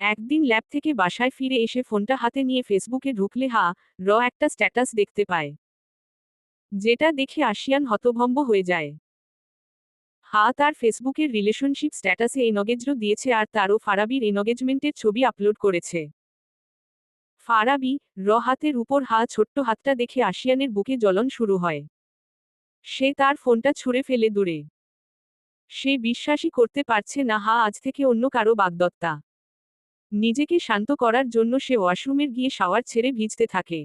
একদিন ল্যাব থেকে বাসায় ফিরে এসে ফোনটা হাতে নিয়ে ফেসবুকে ঢুকলে হা, র একটা স্ট্যাটাস দেখতে পায়। যেটা দেখে আশিয়ান হতভম্ব হয়ে যায়। হা, তার ফেসবুকের রিলেশনশিপ স্ট্যাটাসে এনগেজড দিয়েছে আর তারও ফারাবির এনগেজমেন্টের ছবি আপলোড করেছে। ফারাবি, র হাতের উপর হা, ছোট্ট হাতটা দেখে আশিয়ানের বুকে জ্বলন শুরু হয়। সে তার ফোনটা ছুঁড়ে ফেলে দূরে। সে বিশ্বাসই করতে পারছে না, হা, আজ থেকে অন্য কারও বাগদত্তা। নিজেকে শান্ত করার জন্য সে ওয়াশরুমের গিয়ে শাওয়ার ছেড়ে ভিজতে থাকে।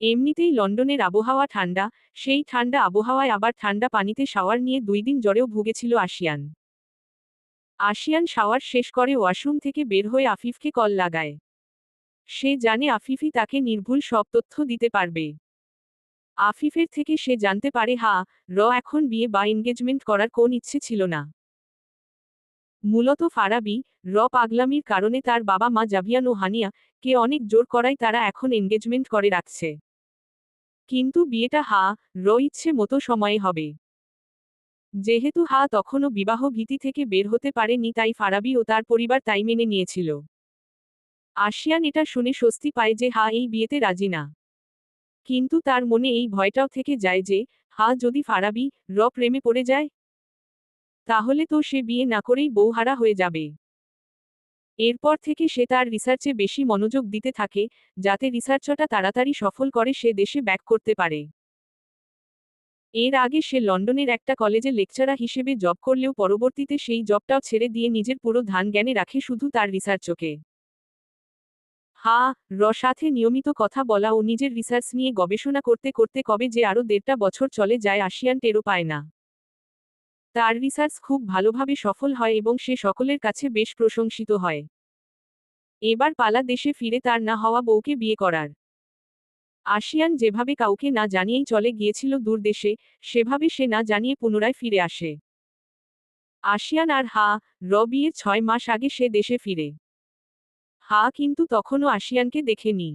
এমনিতেই লন্ডনের আবহাওয়া ঠান্ডা, সেই ঠান্ডা আবহাওয়ায় আবার ঠান্ডা পানিতে শাওয়ার নিয়ে দুই দিন জ্বরেও ভুগেছিল আশিয়ান আশিয়ান শাওয়ার শেষ করে ওয়াশরুম থেকে বের হয়ে আফিফকে কল লাগায়। সে জানে আফিফই তাকে নির্ভুল সব তথ্য দিতে পারবে। আফিফের থেকে সে জানতে পারে, হা, র এখন বিয়ে বা এনগেজমেন্ট করার কোন ইচ্ছে ছিল না। মূলত ফারাবি, র পাগলামির কারণে তার বাবা মা জাভিয়ান ও হানিয়া, কে অনেক জোর করায় তারা এখন এনগেজমেন্ট করে রাখছে। কিন্তু বিয়েটা হা, র ইচ্ছে মতো সময়ে হবে। যেহেতু হা তখনও বিবাহ ভীতি থেকে বের হতে পারেনি তাই ফারাবি ও তার পরিবার তাই মেনে নিয়েছিল। আশিয়ান এটা শুনে স্বস্তি পায় যে হা এই বিয়েতে রাজি না। কিন্তু তার মনে এই ভয়টাও থেকে যায় যে, হা যদি ফারাবি, র প্রেমে পড়ে যায় তাহলে তো সে বিয়ে না করেই বৌহারা হয়ে যাবে। এরপর থেকে সে তার রিসার্চে বেশি মনোযোগ দিতে থাকে, যাতে রিসার্চটা তাড়াতাড়ি সফল করে সে দেশে ব্যাক করতে পারে। এর আগে সে লন্ডনের একটা কলেজে লেকচারার হিসেবে জব করলেও পরবর্তীতে সেই জবটাও ছেড়ে দিয়ে নিজের পুরো ধান জ্ঞানে রাখে শুধু তার রিসার্চকে। হা, র সাথে নিয়মিত কথা বলা ও নিজের রিসার্চ নিয়ে গবেষণা করতে করতে কবে যে আরও দেড়টা বছর চলে যায়, আসিয়ান টেরও পায় না। তার রিসার্চ খুব ভালোভাবে সফল হয় এবং সে সকলের কাছে বেশ প্রশংসিত হয়। এবার পালা দেশে ফিরে তার না হওয়া বউকে বিয়ে করার। আশিয়ান যেভাবে কাউকে না জানিয়েই চলে গিয়েছিল দূর দেশে, সেভাবে সে না জানিয়ে পুনরায় ফিরে আসে। আশিয়ান আর হা, র বিয়ের ছয় মাস আগে সে দেশে ফিরে। হা কিন্তু তখনও আশিয়ানকে দেখেনি।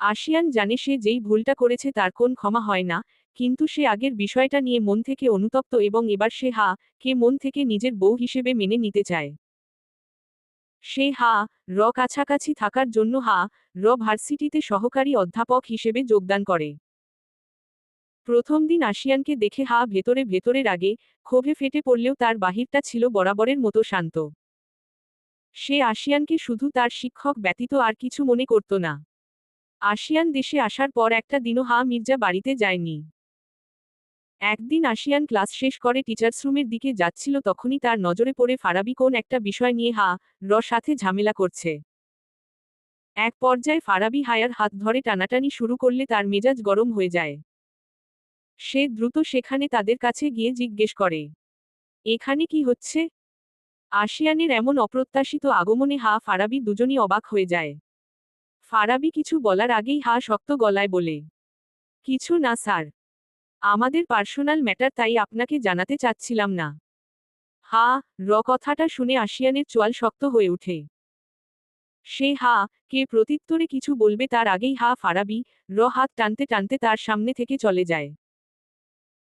আশিয়ান জানে সে যেই ভুলটা করেছে তার কোন ক্ষমা হয় না কিন্তু সে আগের বিষয়টা নিয়ে মন থেকে অনুতপ্ত এবং এবার সে হা, কে মন থেকে নিজের বউ হিসেবে মেনে নিতে চায়। সে হা, র কাছাকাছি থাকার জন্য হা, র ভার্সিটিতে সহকারী অধ্যাপক হিসেবে যোগদান করে। প্রথম দিন আশিয়ানকে দেখে হা ভেতরে ভেতরের আগে ক্ষোভে ফেটে পড়লেও তার বাহিরটা ছিল বরাবরের মতো শান্ত। সে আশিয়ানকে শুধু তার শিক্ষক ব্যতীত আর কিছু মনে করত না। আশিয়ান দেশে আসার পর একটা দিনও হা মির্জা বাড়িতে যায়নি। একদিন আসিয়ান ক্লাস শেষ করে টিচার্স রুমের দিকে যাচ্ছিল তখনই তার নজরে পড়ে ফারাবি কোন একটা বিষয় নিয়ে হা, র সাথে ঝামেলা করছে। এক পর্যায়ে ফারাবি হায়ার হাত ধরে টানাটানি শুরু করলে তার মেজাজ গরম হয়ে যায়। সে দ্রুত সেখানে তাদের কাছে গিয়ে জিজ্ঞেস করে, এখানে কি হচ্ছে? আশিয়ানের এমন অপ্রত্যাশিত আগমনে হা, ফারাবি দুজনই অবাক হয়ে যায়। ফারাবি কিছু বলার আগেই হা, শক্ত গলায় বলে, কিছু না, স্যার। আমাদের পার্সোনাল ম্যাটার তাই আপনাকে জানাতে চাচ্ছিলাম না। হা, র কথাটা শুনে আশিয়ানের চোয়াল শক্ত হয়ে ওঠে। সে হা, কে প্রত্যুত্তরে কিছু বলবে তার আগেই হা ফারাবি র হাত টানতে টানতে তার সামনে থেকে চলে যায়।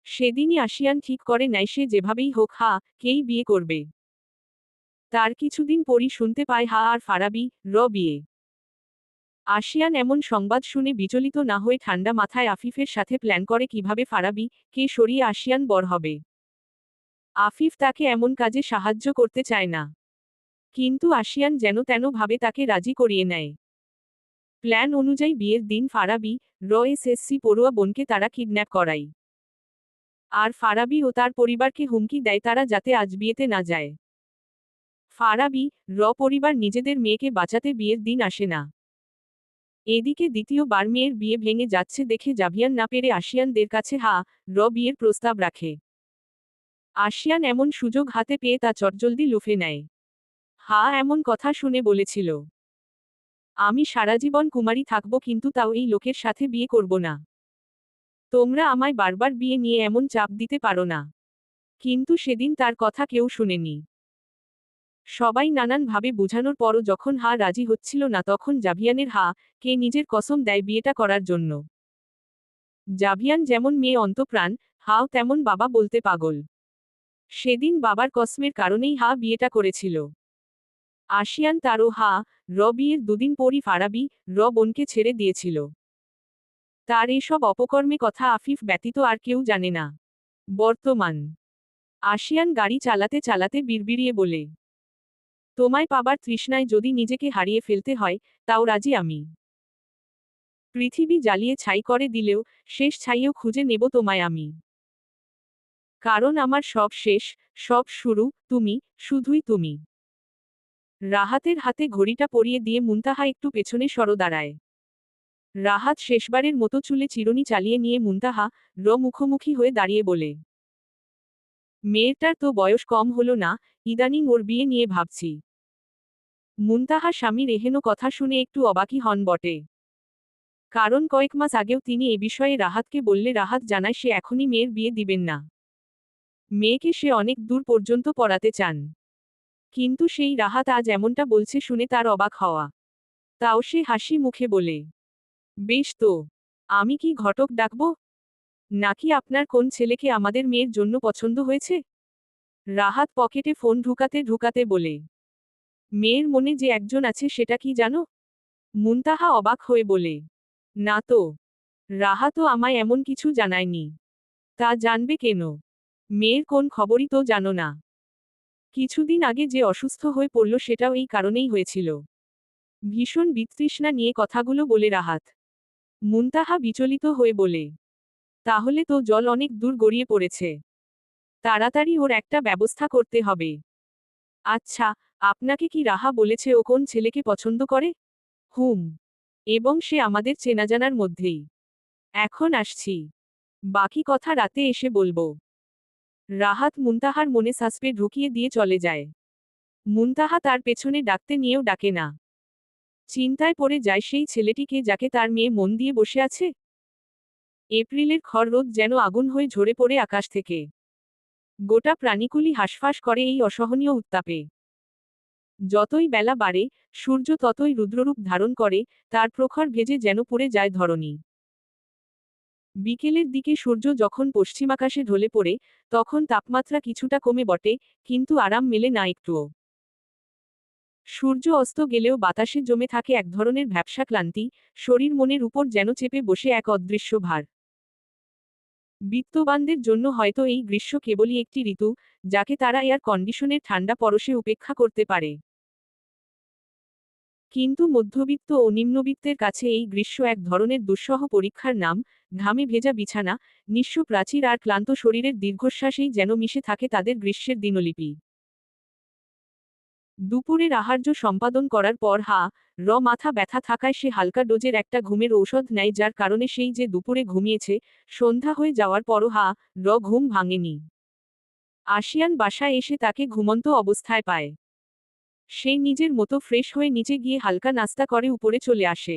সেদিনই আশিয়ান ঠিক করে নেয় সে যেভাবেই হোক হা, কেই বিয়ে করবে। তার কিছুদিন পরই শুনতে পায় হা আর ফারাবি র বিয়ে। আশিয়ান এমন সংবাদ শুনে বিচলিত না হয়ে ঠান্ডা মাথায় আফিফের সাথে প্ল্যান করে কীভাবে ফারাবি, কে সরিয়ে আসিয়ান বর হবে। আফিফ তাকে এমন কাজে সাহায্য করতে চায় না। কিন্তু আসিয়ান যেন তেন ভাবে তাকে রাজি করিয়ে নেয়। প্ল্যান অনুযায়ী বিয়ের দিন ফারাবি, র এসএসসি পড়ুয়া বোনকে তারা কিডন্যাপ করায়। আর ফারাবি ও তার পরিবারকে হুমকি দেয় তারা যাতে আজ বিয়েতে না যায়। ফারাবি, র পরিবার নিজেদের মেয়েকে বাঁচাতে বিয়ের দিন আসে না। এদিকে দ্বিতীয়বার মেয়ের বিয়ে ভেঙে যাচ্ছে দেখে জাভিয়ান না পেরে আসিয়ানদের কাছে হা, র বিয়ের প্রস্তাব রাখে। আসিয়ান এমন সুযোগ হাতে পেয়ে তা চটজলদি লুফে নেয়। হা, এমন কথা শুনে বলেছিল, আমি সারা জীবন কুমারী থাকব কিন্তু তাও এই লোকের সাথে বিয়ে করব না। তোমরা আমায় বারবার বিয়ে নিয়ে এমন চাপ দিতে পারো না। কিন্তু সেদিন তার কথা কেউ শুনেনি। সবাই নানান ভাবে বোঝানোর পরও যখন হা রাজি হচ্ছিল না তখন জাভিয়ানের হা, কে নিজের কসম দেয় বিয়েটা করার জন্য। জাভিয়ান যেমন মেয়ে অন্তপ্রাণ, হাও তেমন বাবা বলতে পাগল। সেদিন বাবার কসমের কারণেই হা বিয়েটা করেছিল। আসিয়ান তারও হা, র বিয়ের দুদিন পরই ফারাবি, র বোনকে ছেড়ে দিয়েছিল। তার এসব অপকর্মে কথা আফিফ ব্যতীত আর কেউ জানে না। বর্তমান। আসিয়ান গাড়ি চালাতে চালাতে বিড়বিড়িয়ে বলে তোমায় পাবার তৃষ্ণায় যদি নিজেকে হারিয়ে ফেলতে হয়, তাও রাজি আমি। পৃথিবী জ্বালিয়ে ছাই করে দিলেও, শেষ ছাইও খুঁজে নেব তোমায় আমি। কারণ আমার সব শেষ, সব শুরু, তুমি, শুধুই তুমি। রাহাতের হাতে ঘড়িটা পরিয়ে দিয়ে মুন্তাহা একটু পেছনে সর দাঁড়ায়। রাহাত শেষবারের মতো চুলে চিরুনি চালিয়ে নিয়ে মুন্তাহা, র মুখোমুখি হয়ে দাঁড়িয়ে বলে মেয়েটার তো বয়স কম হলো না, ইদানিং ওর বিয়ে নিয়ে ভাবছি। মুনতাহা স্বামীর এহেনো কথা শুনে একটু অবাকি হন বটে। কারণ কয়েক মাস আগেও তিনি এ বিষয়ে রাহাতকে বললে রাহাত জানায় সে এখনই মেয়ের বিয়ে দিবেন না। মেয়েকে সে অনেক দূর পর্যন্ত পড়াতে চান। কিন্তু সেই রাহাত আজ এমনটা বলছে শুনে তার অবাক হওয়া। তাও সে হাসি মুখে বলে, বেশ তো, আমি কি ঘটক ডাকব? নাকি আপনার কোন ছেলেকে আমাদের মেয়ের জন্য পছন্দ হয়েছে? রাহাত পকেটে ফোন ঢুকাতে ঢুকাতে বলে, মেয়ের মনে যে একজন আছে সেটা কি জানো? মুনতাহা অবাক হয়ে বলে, না তো, রাহাতও আমায় এমন কিছু জানায়নি। তা জানবে কেন? মেয়ের কোন খবরই তো জানো না। কিছুদিন আগে যে অসুস্থ হয়ে পড়ল সেটাও এই কারণেই হয়েছিল। ভীষণ বিতৃষ্ণা নিয়ে কথাগুলো বলে রাহাত। মুনতাহা বিচলিত হয়ে বলে তাহলে তো জল অনেক দূর গড়িয়ে পড়েছে। তাড়াতাড়ি ওর একটা ব্যবস্থা করতে হবে। আচ্ছা আপনাকে কি রাহা বলেছে ও কোন ছেলেকে পছন্দ করে? হুম। এবং সে আমাদের চেনাজানার মধ্যেই। এখন আসছি। বাকি কথা রাতে এসে বলব। রাহাত মুনতাহার মনে সাসপে ঢুকিয়ে দিয়ে চলে যায়। মুনতাহা তার পেছনে ডাকতে নিয়েও ডাকে না। চিন্তায় পড়ে যায় সেই ছেলেটিকে যাকে তার মেয়ে মন দিয়ে বসে আছে? এপ্রিলের খর রোদ যেন আগুন হয়ে ঝরে পড়ে আকাশ থেকে। গোটা প্রাণীকুলি হাসফাস করে এই অসহনীয় উত্তাপে। যতই বেলা বাড়ে, সূর্য ততই রুদ্ররূপ ধারণ করে, তার প্রখর ভেজে যেন পুড়ে যায় ধরণী। বিকেলের দিকে সূর্য যখন পশ্চিমাকাশে ঢলে পড়ে, তখন তাপমাত্রা কিছুটা কমে বটে, কিন্তু আরাম মেলে না একটুও। সূর্য অস্ত গেলেও বাতাসে জমে থাকে এক ধরনের ভ্যাবসা ক্লান্তি, শরীর মনের উপর যেন চেপে বসে এক অদৃশ্য ভার। বিত্তবানদের জন্য হয়তো এই গ্রীষ্ম কেবলই একটি ঋতু, যাকে তারা এয়ার কন্ডিশনের ঠান্ডা পরশে উপেক্ষা করতে পারে। কিন্তু মধ্যবিত্ত ও নিম্নবিত্তের কাছে এই গ্রীষ্ম এক ধরনের দুঃসহ পরীক্ষার নাম, ঘামে ভেজা বিছানা, নিঃস্ব প্রাচীর আর ক্লান্ত শরীরের দীর্ঘশ্বাসেই যেন মিশে থাকে তাদের গ্রীষ্মের দিনলিপি। দুপুরের আহার্য সম্পাদন করার পর হা, র মাথা ব্যথা থাকায় সে হালকা ডোজের একটা ঘুমের ঔষধ নেয় যার কারণে সেই যে দুপুরে ঘুমিয়েছে, সন্ধ্যা হয়ে যাওয়ার পরও হা, র ঘুম ভাঙেনি। আসিয়ান বাসায় এসে তাকে ঘুমন্ত অবস্থায় পায়। সে নিজের মতো ফ্রেশ হয়ে নিচে গিয়ে হালকা নাস্তা করে উপরে চলে আসে।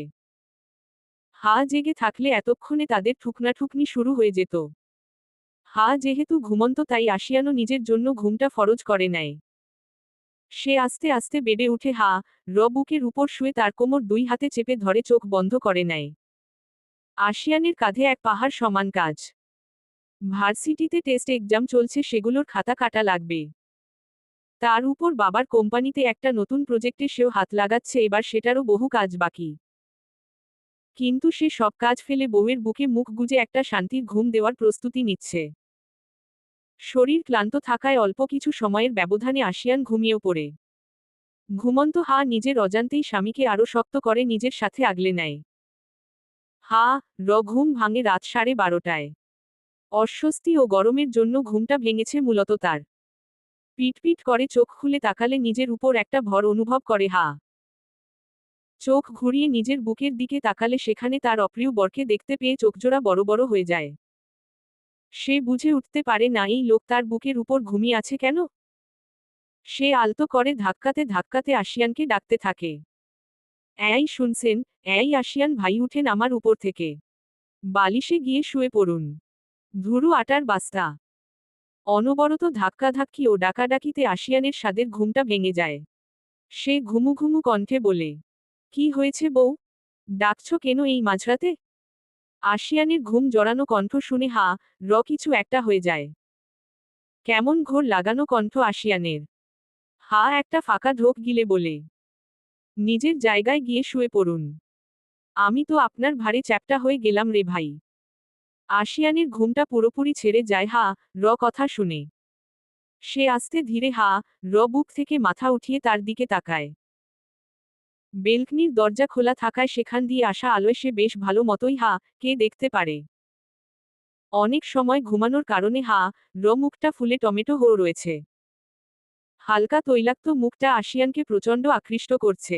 হা জেগে থাকলে এতক্ষণে তাদের ঠুকনাঠুকনি শুরু হয়ে যেত। হা যেহেতু ঘুমন্ত তাই আসিয়ানো নিজের জন্য ঘুমটা ফরজ করে নেয়। সে আস্তে আস্তে বেডে উঠে হা র বুকের উপর শুয়ে তার কোমর দুই হাতে চেপে ধরে চোখ বন্ধ করে নেয়। আসিয়ানের কাঁধে এক পাহাড় সমান কাজ। ভার্সিটিতে টেস্ট এক্সাম চলছে, সেগুলোর খাতা কাটা লাগবে। তার উপর বাবার কোম্পানিতে একটা নতুন প্রজেক্টে সেও হাত লাগাচ্ছে, এবার সেটারও বহু কাজ বাকি। কিন্তু সে সব কাজ ফেলে বউয়ের বুকে মুখ গুজে একটা শান্তির ঘুম দেওয়ার প্রস্তুতি নিচ্ছে। শরীর ক্লান্ত থাকায় অল্প কিছু সময়ের ব্যবধানে আসিয়ান ঘুমিয়েও পড়ে। ঘুমন্ত হা নিজের অজান্তেই স্বামীকে আরও শক্ত করে নিজের সাথে আগলে নেয়। হা, র, ঘুম ভাঙে রাত সাড়ে বারোটায়। অস্বস্তি ও গরমের জন্য ঘুমটা ভেঙেছে মূলত তার। পিটপিট করে চোখ খুলে তাকালে নিজের উপর একটা ভর অনুভব করে হা। চোখ ঘুরিয়ে নিজের বুকের দিকে তাকালে সেখানে তার অপ্রিয় বরকে দেখতে পেয়ে চোখজোড়া বড় বড় হয়ে যায়। সে বুঝে উঠতে পারে না, এই লোক তার বুকের উপর ঘুমিয়ে আছে কেন? সে আলতো করে ধাক্কাতে ধাক্কাতে আসিয়ানকে ডাকতে থাকে। এই শুনছেন, এই আসিয়ান ভাই উঠেন আমার উপর থেকে। বালিশে গিয়ে শুয়ে পড়ুন। ধুরু আটার বাস্তা। অনবরত ধাক্কাধাক্কি ও ডাকাডাকিতে আসিয়ানের স্বাদের ঘুমটা ভেঙে যায়। সে ঘুমু ঘুমু কণ্ঠে বলে, কি হয়েছে বউ? ডাকছ কেন এই মাঝরাতে? আসিয়ানের ঘুম জড়ানো কণ্ঠ শুনে হা, র কিছু একটা হয়ে যায়। কেমন ঘোর লাগানো কণ্ঠ আশিয়ানের। হা একটা ফাঁকা ঢোক গিলে বলে, নিজের জায়গায় গিয়ে শুয়ে পড়ুন। আমি তো আপনার ভারে চ্যাপটা হয়ে গেলাম রে ভাই। আশিয়ানের ঘুমটা পুরোপুরি ছেড়ে যায় হা, র কথা শুনে। সে আস্তে ধীরে হা, র বুক থেকে মাথা উঠিয়ে তার দিকে তাকায়। বেলকনির দরজা খোলা থাকায় সেখান দিয়ে আসা আলোয় সে বেশ ভালো মতোই হা, কে দেখতে পারে। অনেক সময় ঘুমানোর কারণে হা, র মুখটা ফুলে টমেটো হয়ে রয়েছে। হালকা তৈলাক্ত মুখটা আশিয়ানকে প্রচণ্ড আকৃষ্ট করছে।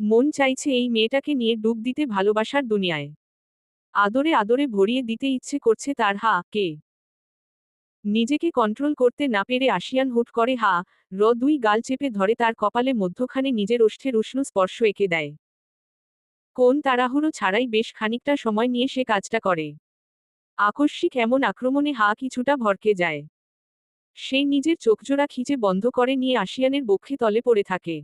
মন চাইছে এই মেয়েটাকে নিয়ে ডুব দিতে ভালোবাসার দুনিয়ায়। আদরে আদরে ভরিয়ে দিতে ইচ্ছে করছে তার হা, কে? নিজেকে কন্ট্রোল করতে না পেরে আশিয়ান হুট করে হা, র দুই গাল চেপে ধরে তার কপালে মধ্যখানে নিজের ওষ্ঠের উষ্ণ স্পর্শ এঁকে দেয়। কোন তাড়াহুড়ো ছাড়াই বেশ খানিকটা সময় নিয়ে সে কাজটা করে। আকস্মিক এমন আক্রমণে হা কিছুটা ভরকে যায়। সে নিজের চোখজোড়া খিচে বন্ধ করে নিয়ে আশিয়ানের বক্ষে তলে পড়ে থাকে।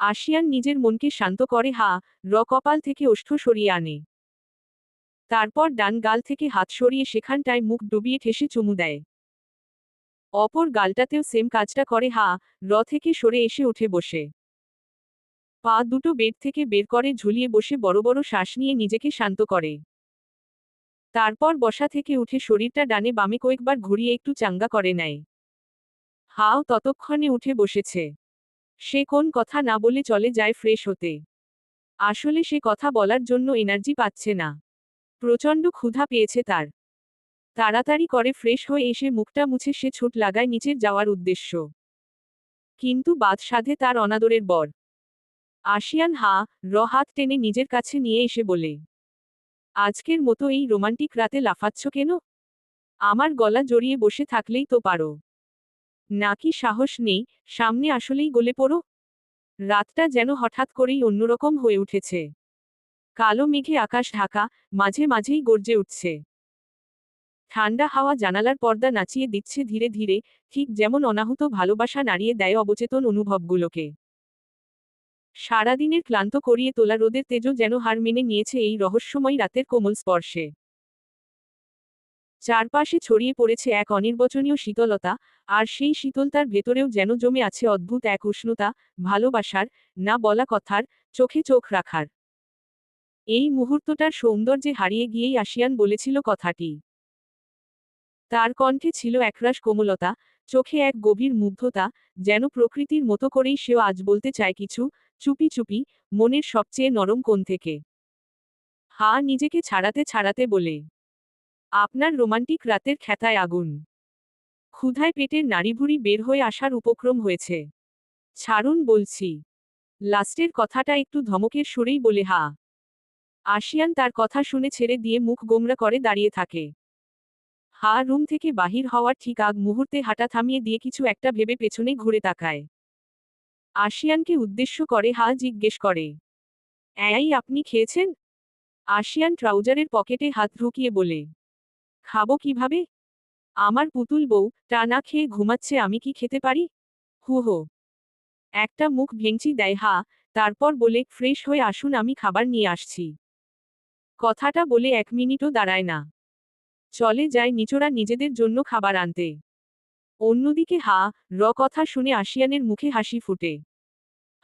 আশিয়ান নিজের মনকে শান্ত করে হা, র কপাল থেকে ওষ্ঠ সরিয়ে আনে। তারপর ডান গাল থেকে হাত সরিয়ে সেখানটায় মুখ ডুবিয়ে ঠেসে চুমু দেয়। অপর গালটাতেও সেম কাজটা করে, হা, র থেকে সরে এসে উঠে বসে। পা দুটো বেড থেকে বের করে, ঝুলিয়ে বসে বড় বড় শ্বাস নিয়ে নিজেকে শান্ত করে। তারপর বসা থেকে উঠে শরীরটা ডানে বামে কয়েকবার ঘুরিয়ে একটু চাঙ্গা করে নেয়। হাও ততক্ষণে উঠে বসেছে। সে কোন কথা না বলে চলে যায় ফ্রেশ হতে। আসলে সে কথা বলার জন্য এনার্জি পাচ্ছে না। প্রচণ্ড ক্ষুধা পেয়েছে তার। তাড়াতাড়ি করে ফ্রেশ হয়ে এসে মুখটা মুছে সে ছুট লাগায় নিচের যাওয়ার উদ্দেশ্য। কিন্তু বাদ সাধে তার অনাদরের বর। আশিয়ান হা, র হাত টেনে নিজের কাছে নিয়ে এসে বলে, আজকের মতো এই রোমান্টিক রাতে লাফাচ্ছ কেন? আমার গলা জড়িয়ে বসে থাকলেই তো পারো। নাকি সাহস নেই, সামনে আসলেই গলে পড়ো? রাতটা যেন হঠাৎ করেই অন্যরকম হয়ে উঠেছে। কালো মেঘে আকাশ ঢাকা, মাঝে মাঝেই গর্জে উঠছে। ঠান্ডা হাওয়া জানালার পর্দা নাচিয়ে দিচ্ছে ধীরে ধীরে, ঠিক যেমন অনাহত ভালোবাসা নাড়িয়ে দেয় অবচেতন অনুভবগুলোকে। সারাদিনের ক্লান্ত করিয়ে তোলা রোদের তেজও যেন হার মেনে নিয়েছে এই রহস্যময় রাতের কোমল স্পর্শে। চারপাশে ছড়িয়ে পড়েছে এক অনির্বচনীয় শীতলতা, আর সেই শীতলতার ভেতরেও যেন জমে আছে অদ্ভুত এক উষ্ণতা, ভালোবাসার, না বলা কথার, চোখে চোখ রাখার। এই মুহূর্তটার সৌন্দর্যে হারিয়ে গিয়েই আসিয়ান বলেছিল কথাটি। তার কণ্ঠে ছিল একরাশ কোমলতা, চোখে এক গভীর মুগ্ধতা, যেন প্রকৃতির মতো করেই সেও আজ বলতে চায় কিছু, চুপি চুপি, মনের সবচেয়ে নরম কোণ থেকে। হা নিজেকে ছাড়াতে ছাড়াতে বলে, আপনার রোমান্টিক রাতের খ্যাতায় আগুন। ক্ষুধায় পেটের নাড়িভুড়ি বের হয়ে আসার উপক্রম হয়েছে। ছাড়ুন বলছি। লাস্টের কথাটা একটু ধমকের সুরেই বলে, হা আশিয়ান তার কথা শুনে ছেড়ে দিয়ে মুখ গোমরা করে দাঁড়িয়ে থাকে। হা রুম থেকে বাহির হওয়ার ঠিক আগ মুহূর্তে হাঁটা থামিয়ে দিয়ে কিছু একটা ভেবে পেছনে ঘুরে তাকায়। আশিয়ানকে উদ্দেশ্য করে হা জিজ্ঞেস করে অ্যাই আপনি খেয়েছেন? আশিয়ান ট্রাউজারের পকেটে হাত ঢুকিয়ে বলে, খাব কীভাবে? আমার পুতুল বউ টা না খেয়ে ঘুমাচ্ছে, আমি কি খেতে পারি? হু, হো। একটা মুখ ভেঙচি দেয় হা, তারপর বলে, ফ্রেশ হয়ে আসুন, আমি খাবার নিয়ে আসছি। কথাটা বলে এক মিনিটও দাঁড়ায় না। চলে যায় নিচোরা নিজেদের জন্য খাবার আনতে। অন্যদিকে হা, র কথা শুনে আশিয়ানের মুখে হাসি ফুটে।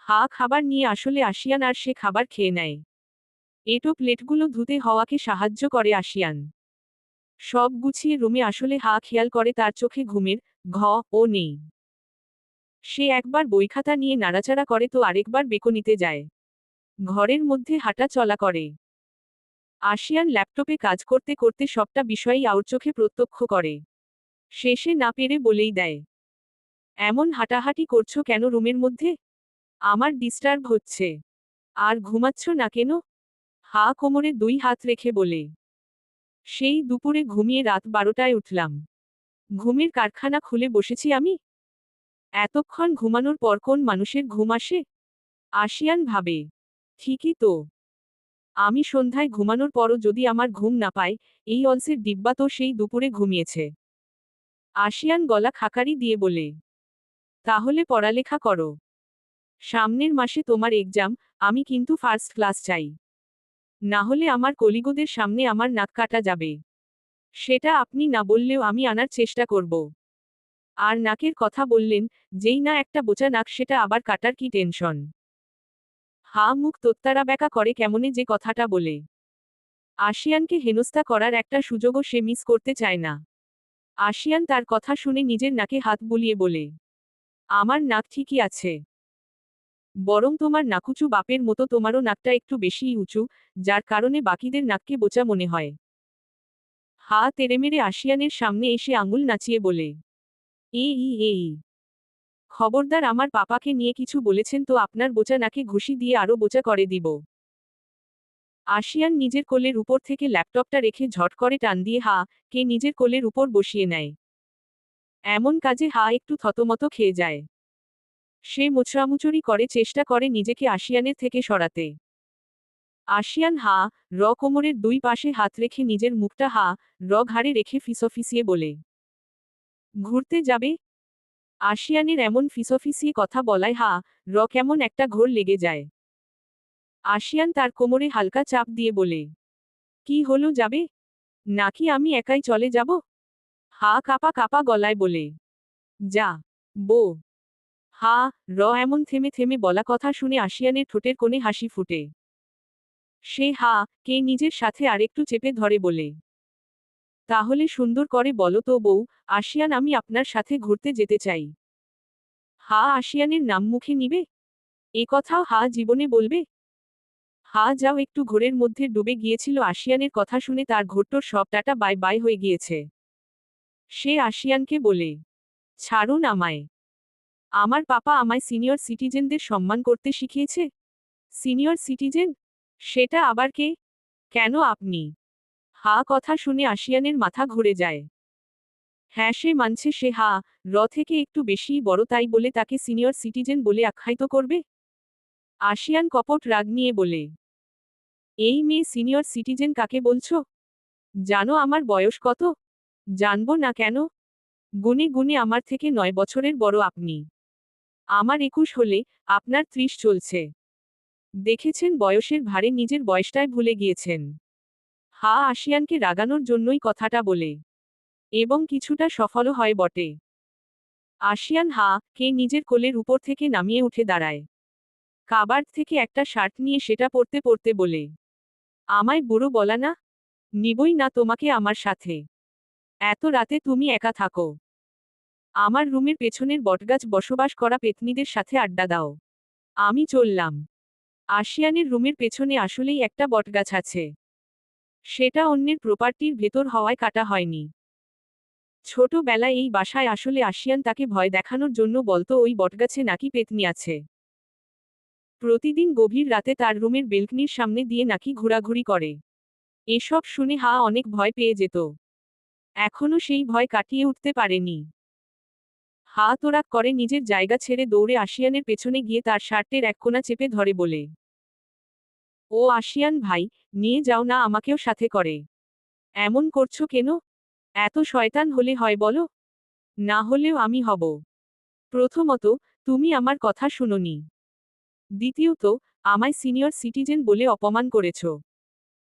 হা খাবার নিয়ে আসলে আশিয়ান আর সে খাবার খেয়ে নেয়। এটো প্লেটগুলো ধুতে হওয়াকে সাহায্য করে আশিয়ান সব গুছিয়ে রুমে আসলে হা খেয়াল করে তার চোখে ঘুমের, ঘ ও নেই। সে একবার বইখাতা নিয়ে নাড়াচাড়া করে তো আরেকবার বেকনিতে যায়। ঘরের মধ্যে হাঁটা চলা করে। আশিয়ান ল্যাপটপে কাজ করতে করতে সবটা বিষয়ই আউটচোখে প্রত্যক্ষ করে। শেষে না পেরে বলেই দেয়, এমন হাঁটাহাঁটি করছ কেন রুমের মধ্যে? আমার ডিস্টার্ব হচ্ছে। আর ঘুমাচ্ছ না কেন? হা কোমরে দুই হাত রেখে বলে। সেই দুপুরে ঘুমিয়ে রাত বারোটায় উঠলাম। ঘুমের কারখানা খুলে বসেছি আমি। এতক্ষণ ঘুমানোর পর কোন মানুষের ঘুম আসে? আসিয়ান ভাবে, ঠিকই তো। আমি সন্ধ্যায় ঘুমানোর পরও যদি আমার ঘুম না পায়, এই অলসের ডিব্বা তো সেই দুপুরে ঘুমিয়েছে। আসিয়ান গলা খাকারি দিয়ে বলে, তাহলে পড়ালেখা করো। সামনের মাসে তোমার এক্সাম আমি কিন্তু ফার্স্ট ক্লাস চাই। না হলে আমার কলিগোদের সামনে আমার নাক কাটা যাবে। সেটা আপনি না বললেও আমি আনার চেষ্টা করব। আর নাকের কথা বললেন, যেই না একটা বোচা নাক সেটা আবার কাটার কি টেনশন হা মুখ তোত্তারা ব্যাকা করে কেমনে যে কথাটা বলে। আশিয়ানকে হেনস্থা করার একটা সুযোগও সে মিস করতে চায় না। আশিয়ান তার কথা শুনে নিজের নাকে হাত বুলিয়ে বলে, আমার নাক ঠিকই আছে। বরং তোমার নাকুচু বাপের মতো তোমারও নাকটা একটু বেশিই উঁচু, যার কারণে বাকিদের নাককে বোচা মনে হয়। হা তেরেমেরে আশিয়ানের সামনে এসে আঙুল নাচিয়ে বলে এই এই খবরদার আমার পাপাকে নিয়ে কিছু বলেছেন তো আপনার বোচা নাকে ঘুষি দিয়ে আরও বোচা করে দিব। আশিয়ান নিজের কোলের উপর থেকে ল্যাপটপটা রেখে ঝট করে টান দিয়ে হা, কে নিজের কোলের উপর বসিয়ে নেয়। এমন কাজে হা একটু থতমত খেয়ে যায়। সে মুচড়ামুচুরি করে চেষ্টা করে নিজেকে আশিয়ানের থেকে সরাতে। আশিয়ান হা, র কোমরের দুই পাশে হাত রেখে নিজের মুখটা হা, র ঘাড়ে রেখে ফিসফিসিয়ে বলে, ঘুরতে যাবে? আশিয়ানের এমন ফিসফিসিয়ে কথা বলায়, হা, র কেমন একটা ঘোর লেগে যায়। আশিয়ান তার কোমরে হালকা চাপ দিয়ে বলে, কি হলো যাবে? নাকি আমি একাই চলে যাব? হা, কাপা কাপা গলায় বলে, যা, বো। হা, র এমন থেমে থেমে বলা কথা শুনে আশিয়ানের ঠোঁটের কোণে হাসি ফুটে। সে হা, কে নিজের সাথে আরেকটু চেপে ধরে বলে তাহলে সুন্দর করে বলো তো বউ, আশিয়ান আমি আপনার সাথে ঘুরতে যেতে চাই। হা, আশিয়ানের নাম মুখে নিবে? এ কথাও হা জীবনে বলবে? হা, যাও একটু ঘোরের মধ্যে ডুবে গিয়েছিল আশিয়ানের কথা শুনে তার ঘোরটোর সব টাটা বাই বাই হয়ে গিয়েছে। সে আশিয়ানকে বলে, ছাড়ুন আমায়। আমার পাপা আমায় সিনিয়র সিটিজেনদের সম্মান করতে শিখিয়েছে। Senior citizen? সেটা আবার কে? কেন আপনি? হা কথা শুনে আশিয়ানের মাথা ঘুরে যায়। হ্যাঁ সে মানছে সে হা, র থেকে একটু বেশিই বড় তাই বলে তাকে সিনিয়র সিটিজেন বলে আখ্যায়িত করবে? আশিয়ান কপট রাগ নিয়ে বলে, এই মেয়ে সিনিয়র সিটিজেন কাকে বলছো? জানো আমার বয়স কত? জানব না কেন? গুনে গুনে আমার থেকে নয় বছরের বড় আপনি। আমার একুশ হলে আপনার ত্রিশ চলছে। দেখেছেন বয়সের ভারে নিজের বয়সটায় ভুলে গিয়েছেন। হা আশিয়ানকে রাগানোর জন্যই কথাটা বলে। এবং কিছুটা সফলও হয় বটে। আশিয়ান হা, কে নিজের কোলের উপর থেকে নামিয়ে উঠে দাঁড়ায়। কাবার থেকে একটা শার্ট নিয়ে সেটা পরতে পরতে বলে, আমায় বুড়ো বলা না? নিবই না তোমাকে আমার সাথে। এত রাতে তুমি একা থাকো। আমার রুমের পেছনের বটগাছ বসবাস করা পেতনিদের সাথে আড্ডা দাও। আমি চললাম। আশিয়ানের রুমের পেছনে আসলেই একটা বটগাছ আছে। সেটা অন্যের প্রপার্টির ভেতর হওয়ায় কাটা হয়নি। ছোটবেলায় এই বাসায় আসলে আশিয়ান তাকে ভয় দেখানোর জন্য বলতো, ওই বটগাছে নাকি পেতনি আছে? প্রতিদিন গভীর রাতে তার রুমের বেলকনির সামনে দিয়ে নাকি ঘোরাঘুরি করে। এসব শুনে হা অনেক ভয় পেয়ে যেত। এখনও সেই ভয় কাটিয়ে উঠতে পারেনি। হা তোরাক করে নিজের জায়গা ছেড়ে দৌড়ে আশিয়ানের পেছনে গিয়ে তার শার্টের এক কোণা চেপে ধরে বলে। ও আশিয়ান ভাই, নিয়ে যাও না আমাকেও সাথে করে। এমন করছ কেন? এত শয়তান হলে হয় বলো? না হলেও আমি হব। প্রথমত, তুমি আমার কথা শুনোনি। দ্বিতীয়ত, আমায় সিনিয়র সিটিজেন বলে অপমান করেছ।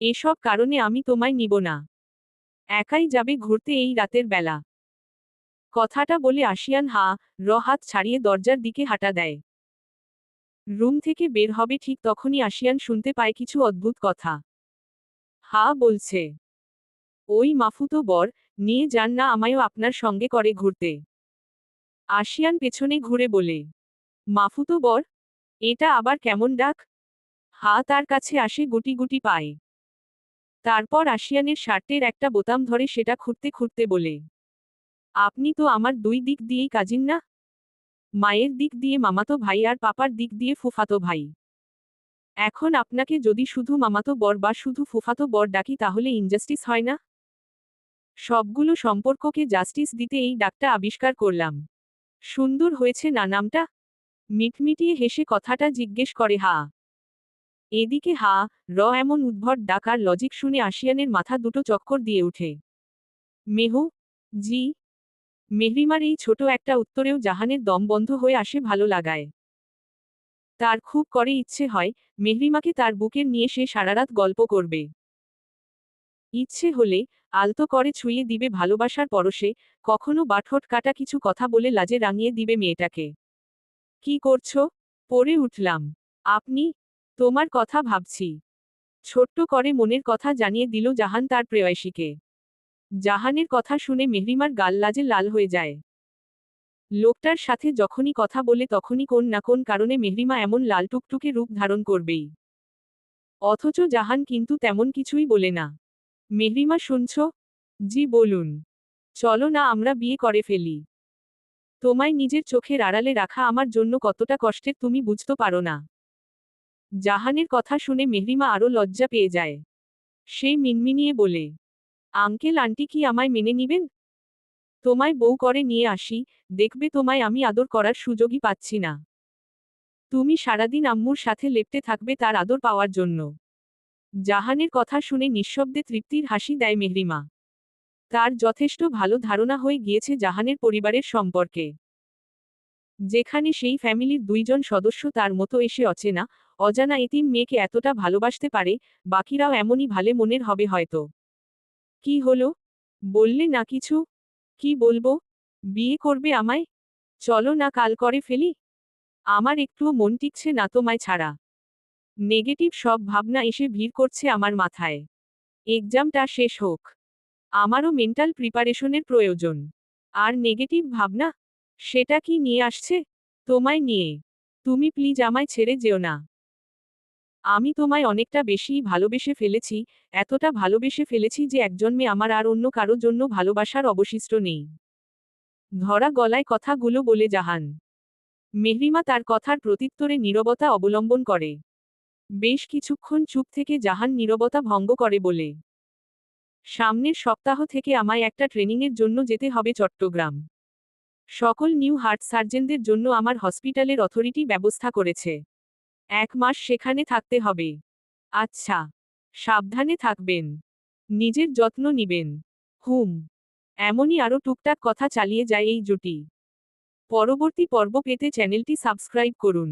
এসব কারণে আমি তোমায় নিব না। একাই যাবে ঘুরতে এই রাতের বেলা। কথাটা বলে আশিয়ান হা, র হাত ছাড়িয়ে দরজার দিকে হাঁটা দেয়। রুম থেকে বের হবে ঠিক তখনই আশিয়ান শুনতে পায় কিছু অদ্ভুত কথা। হা, বলছে। ওই মাফুতো বর, নিয়ে যান না আমায়ও আপনার সঙ্গে করে ঘুরতে। আশিয়ান পেছনে ঘুরে বলে, মাফুতো বর, এটা আবার কেমন ডাক? হা, তার কাছে আসে গুটি গুটি পায়। তারপর আশিয়ানের শার্টের একটা বোতাম ধরে সেটা খুঁড়তে খুঁড়তে বলে, আপনি তো আমার দুই দিক দিয়েই কাজিন না? মায়ের দিক দিয়ে মামাতো ভাই আর পাপার দিক দিয়ে ফুফাতো ভাই। এখন আপনাকে যদি শুধু মামাতো বর বা শুধু ফুফাতো বর ডাকি তাহলে ইনজাস্টিস হয় না? সবগুলো সম্পর্ককে জাস্টিস দিতে এই ডাকটা আবিষ্কার করলাম। সুন্দর হয়েছে না নামটা? মিটমিটিয়ে হেসে কথাটা জিজ্ঞেস করে, হা। এদিকে, হা। র এমন উদ্ভট ডাকার লজিক শুনে আশিয়ানের মাথা দুটো চক্কর দিয়ে উঠে। মেহু? জি। মেহরিমার এই ছোট একটা উত্তরেও জাহানের দম বন্ধ হয়ে আসে ভালো লাগায়। তার খুব করে ইচ্ছে হয়, মেহরিমাকে তার বুকের নিয়ে সে সারারাত গল্প করবে। ইচ্ছে হলে, আলতো করে ছুঁয়ে দিবে ভালোবাসার পরশে, কখনো বাঠট কাটা কিছু কথা বলে লাজে রাঙিয়ে দিবে মেয়েটাকে। কি করছ? পড়ে উঠলাম। আপনি? তোমার কথা ভাবছি। ছোট্ট করে মনের কথা জানিয়ে দিল জাহান তার প্রেয়সীকে। জাহানের কথা শুনে মেহরিমার গাল লাজে লাল হয়ে যায়। লোকটার সাথে যখনই কথা বলে তখনই কোন না কোন কারণে মেহরিমা এমন লাল টুকটুকে রূপ ধারণ করবেই। অথচ জাহান কিন্তু তেমন কিছুই বলে না। মেহরিমা, শুনছ? জি, বলুন। চলো না, আমরা বিয়ে করে ফেলি। তোমায় নিজের চোখের আড়ালে রাখা আমার জন্য কতটা কষ্টের তুমি বুঝতে পারো না। জাহানের কথা শুনে মেহরিমা আরও লজ্জা পেয়ে যায়। সে মিনমিনিয়ে বলে আঙ্কেল, আন্টি কি আমায় মেনে নিবেন? তোমায় বউ করে নিয়ে আসি, দেখবে তোমায় আমি আদর করার সুযোগই পাচ্ছি না। তুমি সারাদিন আম্মুর সাথে লেপটে থাকবে তার আদর পাওয়ার জন্য। জাহানের কথা শুনে নিঃশব্দে তৃপ্তির হাসি দেয় মেহরিমা। তার যথেষ্ট ভালো ধারণা হয়ে গিয়েছে জাহানের পরিবারের সম্পর্কে। যেখানে সেই ফ্যামিলির দুইজন সদস্য তার মতো এসে অচেনা, অজানা এতিম মেয়েকে এতটা ভালোবাসতে পারে, বাকিরাও এমনই ভালে মনের হবে হয়তো। কি হলো? বললে না কিছু। কি বলব? বিয়ে করবে আমায়? চলো না কাল করে ফেলি। আমার একটুও মন টিকছে না তোমায় ছাড়া। নেগেটিভ সব ভাবনা এসে ভিড় করছে আমার মাথায়। এক্সামটা শেষ হোক। আমারও মেন্টাল প্রিপারেশনের প্রয়োজন। আর নেগেটিভ ভাবনা? সেটা কি নিয়ে আসছে? তোমায় নিয়ে। তুমি প্লিজ আমায় ছেড়ে যেও না। আমি তোমায় অনেকটা বেশিই ভালোবেসে ফেলেছি, এতটা ভালোবেসে ফেলেছি যে একজন মেয়ে আমার আর অন্য কারও জন্য ভালোবাসার অবশিষ্ট নেই। ধরা গলায় কথাগুলো বলে জাহান। মেহরিমা তার কথার প্রত্যুত্তরে নীরবতা অবলম্বন করে। বেশ কিছুক্ষণ চুপ থেকে জাহান নীরবতা ভঙ্গ করে বলে, সামনের সপ্তাহ থেকে আমায় একটা ট্রেনিংয়ের জন্য যেতে হবে চট্টগ্রাম। সকল নিউ হার্ট সার্জেনদের জন্য আমার হসপিটালের অথরিটি ব্যবস্থা করেছে। এক মাস সেখানে থাকতে হবে। আচ্ছা সাবধানে থাকবেন। নিজের যত্ন নিবেন। হুম, এমনই আরও টুকটাক কথা চালিয়ে যায় এই জুটি। পরবর্তী পর্ব পেতে চ্যানেলটি সাবস্ক্রাইব করুন।